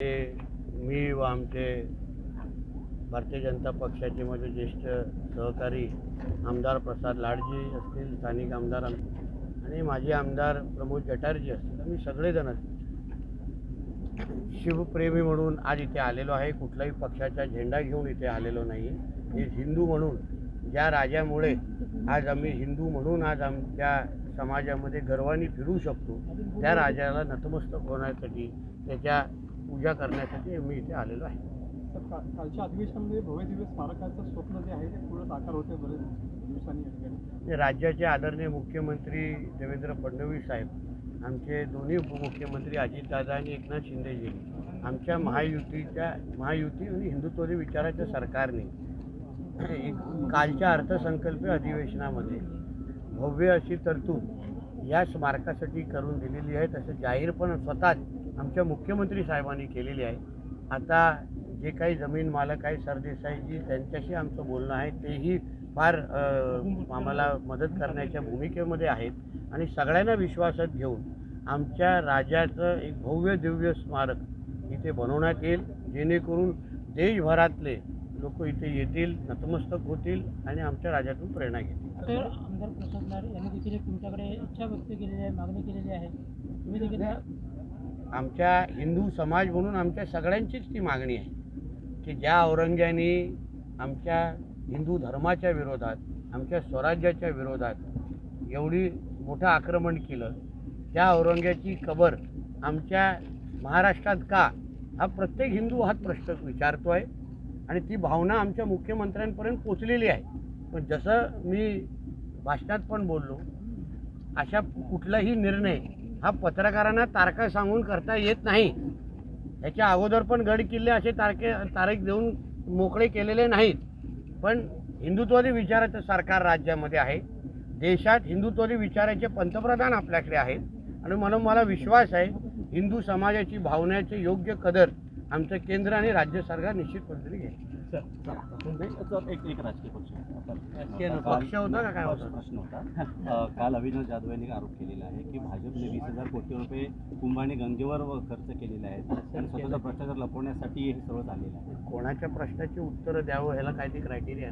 ते मी व आमचे भारतीय जनता पक्षाचे माझे ज्येष्ठ सहकारी आमदार प्रसाद लाडजी असतील स्थानिक आमदार आणि माजी आमदार प्रमोद जटारजी असतील. आम्ही सगळेजण शिवप्रेमी म्हणून आज इथे आलेलो आहे. कुठलाही पक्षाचा झेंडा घेऊन इथे आलेलो नाही. हे हिंदू म्हणून ज्या राजामुळे आज आम्ही हिंदू म्हणून आज आमच्या समाजामध्ये गर्वाने फिरू शकतो त्या राजाला नतमस्तक होण्यासाठी त्याच्या पूजा करण्यासाठी आम्ही इथे आलेलो आहे. कालच्या अधिवेशनामध्ये भव्य दिव्य स्मारकाचं स्वप्न जे आहे ते पूर्ण साकार होते बरेच दिवसांनी या ठिकाणी राज्याचे आदरणीय मुख्यमंत्री देवेंद्र फडणवीस साहेब आमचे दोन्ही उपमुख्यमंत्री अजितदादा आणि एकनाथ शिंदेजी आमच्या महायुतीच्या महायुती आणि हिंदुत्ववादी विचाराच्या सरकारने एक- कालच्या अर्थसंकल्पीय अधिवेशनामध्ये भव्य अशी तरतूद या स्मारकासाठी करून दिलेली आहे तसं जाहीरपण स्वतःच आमच्या मुख्यमंत्री साहेबांनी केलेली आहे. आता जे काही जमीन मालक आहे सरदेसाईजी त्यांच्याशी आमचं बोलणं आहे तेही फार आम्हाला मदत करण्याच्या भूमिकेमध्ये आहेत. आणि सगळ्यांना विश्वासात घेऊन आमच्या राजाचं एक भव्य दिव्य स्मारक इथे बनवण्यात येईल. जेणेकरून देशभरातले लोक इथे येतील नतमस्तक होतील आणि आमच्या राजातून प्रेरणा घेतील. तर आमदार प्रसाद यांनी देखील तुमच्याकडे इच्छा व्यक्त केलेली आहे मागणी केलेली आहे. तुम्ही देखील आमच्या हिंदू समाज म्हणून आमच्या सगळ्यांचीच ती मागणी आहे की ज्या औरंग्याने आमच्या हिंदू धर्माच्या विरोधात आमच्या स्वराज्याच्या विरोधात एवढी मोठं आक्रमण केलं त्या औरंग्याची कबर आमच्या महाराष्ट्रात का? हा प्रत्येक हिंदू हाच प्रश्न विचारतो आहे आणि ती भावना आमच्या मुख्यमंत्र्यांपर्यंत पोचलेली आहे. पण जसं मी भाषणात पण बोललो अशा कुठलाही निर्णय हा पत्रकारांना तारखा सांगून करता येत नाही. याच्या अगोदर पण गड किल्ले असे तारखे तारीख देऊन मोकळे केलेले नाहीत. पण हिंदुत्वादी विचाराचं सरकार राज्यामध्ये आहे. देशात हिंदुत्वादी विचाराचे पंतप्रधान आपल्याकडे आहेत. आणि म्हणून मला विश्वास आहे हिंदू समाजाची भावनेचे योग्य कदर आमचं केंद्र आणि राज्य सरकार निश्चित पद्धतीने घेईल. एक एक राजकीय पक्ष राजकीय काल- पक्ष होता का? काय होता? प्रश्न होता. अ, काल अभिनव जाधव यांनी आरोप केलेला आहे की भाजपने वीस हजार कोटी रुपये कुंभ आणि गंगेवर व खर्च केलेले आणि स्वतःचा भ्रष्टाचार लपवण्यासाठी हे सर्व झालेलं आहे. कोणाच्या प्रश्नाची उत्तरं द्यावं ह्याला काय ते क्रायटेरिया